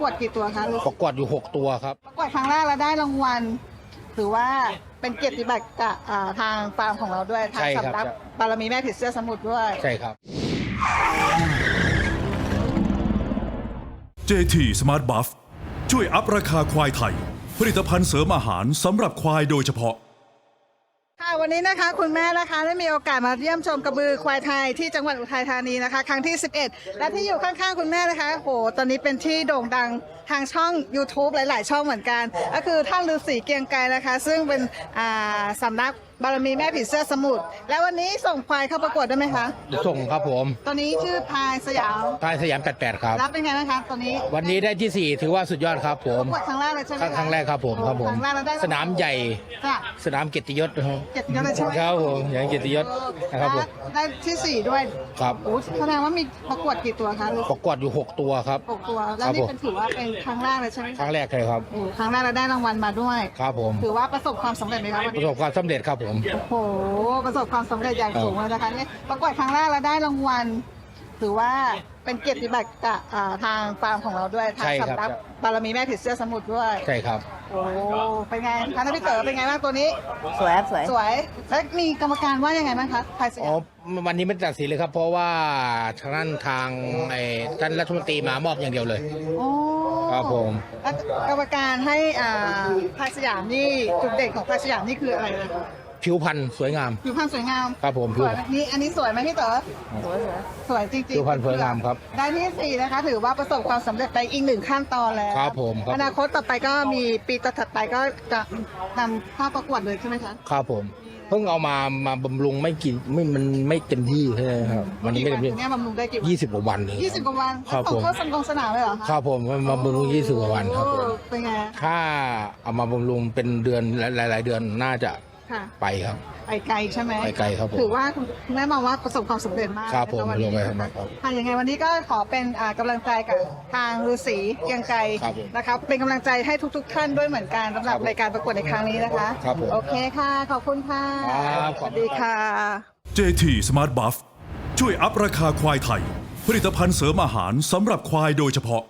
กวดกี่ตัวคะประกวดอยู่ 6 ตัวครับ ประกวดครั้งแรกแล้วได้รางวัลถือว่าเป็นเกียรติบัตรกับอ่าทางฟาร์มของเราด้วยทางใช่ครับ สำนักบารมีแม่ผีเสื้อสมุทรด้วย ใช่ครับ JT Smart Buff ช่วยอัพราคาควายไทย ผลิตภัณฑ์เสริมอาหารสำหรับควายโดยเฉพาะค่ะ วันนี้นะคะคุณแม่นะคะได้มีโอกาสมาเยี่ยมชมกระบือควายไทยที่จังหวัดอุทัยธานีนะคะ ครั้งที่ 11 และที่อยู่ข้างๆคุณแม่นะคะโหตอนนี้เป็นที่โด่งดังทางช่อง YouTube หลาย ๆ ช่องเหมือนกัน ก็คือท่านฤาษีเกียงไกรนะคะ ซึ่งเป็นอ่าสำนัก บารมีแม่ผีเสื้อสมุทรและวันนี้ส่งควายเข้าประกวดได้ไหมคะ ส่งครับผมตัวนี้ชื่อพายสยามพายสยาม88ครับ รับเป็นไงบ้างคะตัวนี้วันนี้ได้ที่4ถือว่าสุดยอดครับผม ประกวดครั้งแรกเลยใช่ไหมะครั้งแรกครับผมครับผม ครั้งแรกเราได้สนามใหญ่ ค่ะสนามเกียรติยศนะครับเกียรติยศเลยใช่ไหมครับผมอย่างเกียรติยศนะครับผม ได้ที่สี่ด้วยครับ โอ้แสดงว่ามีประกวดกี่ตัวคะประกวดอยู่ 6 ตัวครับ หกตัว แล้วครับนี่ผมเป็นถือว่าเป็นครั้งแรกเลยใช่ไหมครั้งแรกเลยครับ โอ้ครั้งแรกเราได้รางวัลมาด้วย ครับผม ถือว่าประสบความสำเร็จไหมคะวันประนี้สบความสำเร็จครับผมโอ้โห ประสบความสำเร็จอย่างสูงเลยนะคะเนี่ยประกวดครั้งแรกเราได้รางวัล ถือว่าเป็นเกียรติบัตรกับอ่าทางฟาร์มของเราด้วยทางใช่ครับ สำนักบารมีแม่ผีเสื้อสมุทรด้วย ใช่ครับ โอ้เป็นไงคะน้าพี่เต๋อเป็นไงบ้างตัวนี้ สวยครับสวย สวยแล้วมีกรรมการว่ายังไงบ้างคะภายสอ๋ยาอมวันนี้ไม่ตัดสินเลยครับ เพราะว่าทางด้านทางไอ้ท่านรัฐมนตรีมามอบอย่างเดียวเลย โอ้ครับผม แล้วกรรมการให้อ่าภายสยามนี่จุดเด่นของภายสยามนี่คืออะไรนะ ผิวพรรณสวยงาม ผิวพรรณสวยงามครับผมสวยนี่อันนี้สวยไหมพี่เต๋อสวยสวยสวยจริงๆผิวพรรณสวยงามครับ ได้ที่สี่นะคะ ถือว่าประสบความสำเร็จไปอีกหนึ่งขั้นตอนแล้วครับผมครับ อนาคตต่อไปก็มีปีต่อถัดไปก็จะนำเข้าประกวดเลยใช่ไหมคะ ครับผม เพิ่งเอามามาบำรุงไม่กี่ไม่มันไม่เต็มที่ใช่ไหมครับมันไม่เต็มที่เนี่ยบำรุงได้กี่วันยี่สิบกว่าวันเลยยี่สิบกว่าวันครับส่งผมเข้าสังกงสนามเลยเหรอคะครับผมมาบำรุงยี่สิบกว่าวันครับผม โอ้เป็นไง ถ้าเอามาบำรุงเป็นเดือนหลายๆเดือนน่าจะ ค่ะ ไปครับ ไปไกลใช่ไหมไปไกลครับผมถือว่าคุณแม่มองว่าประสบความสำเร็จมากครับผมในวันลนี้งไปนะครัคะบค่ะยังไงวันนี้ก็ขอเป็นอ่ากำลังใจกับทางฤาษีเกรียงไกรครับผมนะครับเป็นกำลังใจให้ทุก ๆ ท่านด้วยเหมือนกันสำหรับครับผมรายการประกวดในครั้งนี้นะคะครับผมโอเคค่ะขอบคุณค่ะครับสวัสดีค่ะ JT Smart Buff ช่วยอัพราคาควายไทย ผลิตภัณฑ์เสริมอาหารสำหรับควายโดยเฉพาะ